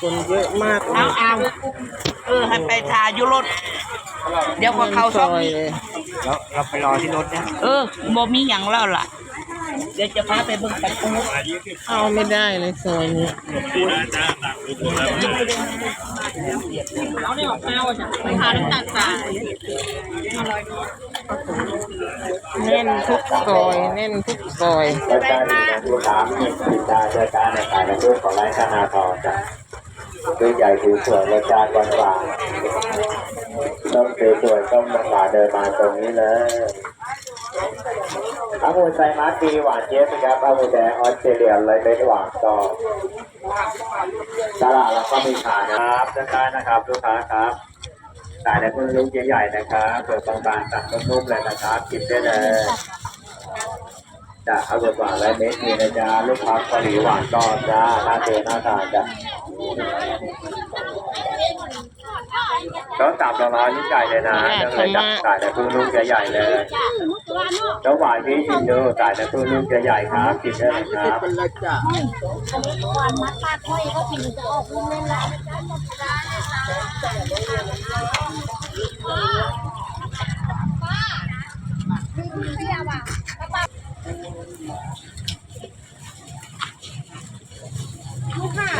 คนเยอะมากเลเอายเอาเออให้ไปทาอยู่รถเดี๋ยวพอเขาซซ่อมอยนี่เลยแล้วเราไปรอที่รถนะเออบ่มีหยังแล้วล่ะ เดี๋ยวจะพาไปเบิ่งประตูเข้าไม่ได้เลยซอยนี้เอาเนี่ยออกมาว่าจะไปหาน้ำตาลสายแน่นทุกซอยแน่นทุกซอยรายการนี้นะลูกค้ามีสินค้ารายการในขายในรูปของไร้คณาทองจ้ะ ดูใหญ่ดูสวยรายการวันวานต้องสวยๆต้องมาเดินมาตรงนี้เลยอามูไซมาตีหวานเจี๊ยบนครับอามูแดงออสเตรเลียไรเป็นหวานต่อตลาดแล้วก็มีขายนะครับได้นใต้นะครับลูกค้าครับขายในคุณลูกใหญ่ๆนะครับเปิดบางๆตัดนุ่มๆเลยนะครับกินได้เลยจ้าเอาบทหวานและเม็ดนี่นะจ๊ะลูกค้าเกาหลีหวานก่อจ้าหน้าเจหน้าทาจ้ะ ต้องสามละร้อยลูกใหญ่เลยนะเรื่องเลยจ้ะขายในพื้นลูกใหญ่ๆเลยแล้วหวานที่ชิมดูขายในพื้นลูกใหญ่ๆครับกินได้เล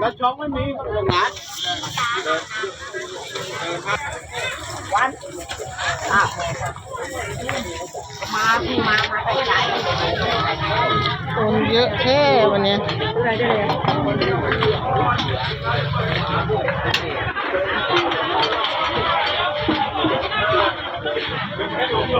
แล้วช็องไม่มีตรงนนวันมาพี่มามาไปไหนคนเยอะแค่วันนี้ย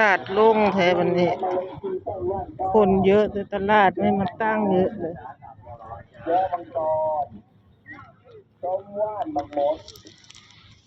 ลาดโล่งแท้วันนี้ คนเยอะแต่ตลาดไม่มาตั้งเยอะเลย แก้วมังกรต้มว่านบางมด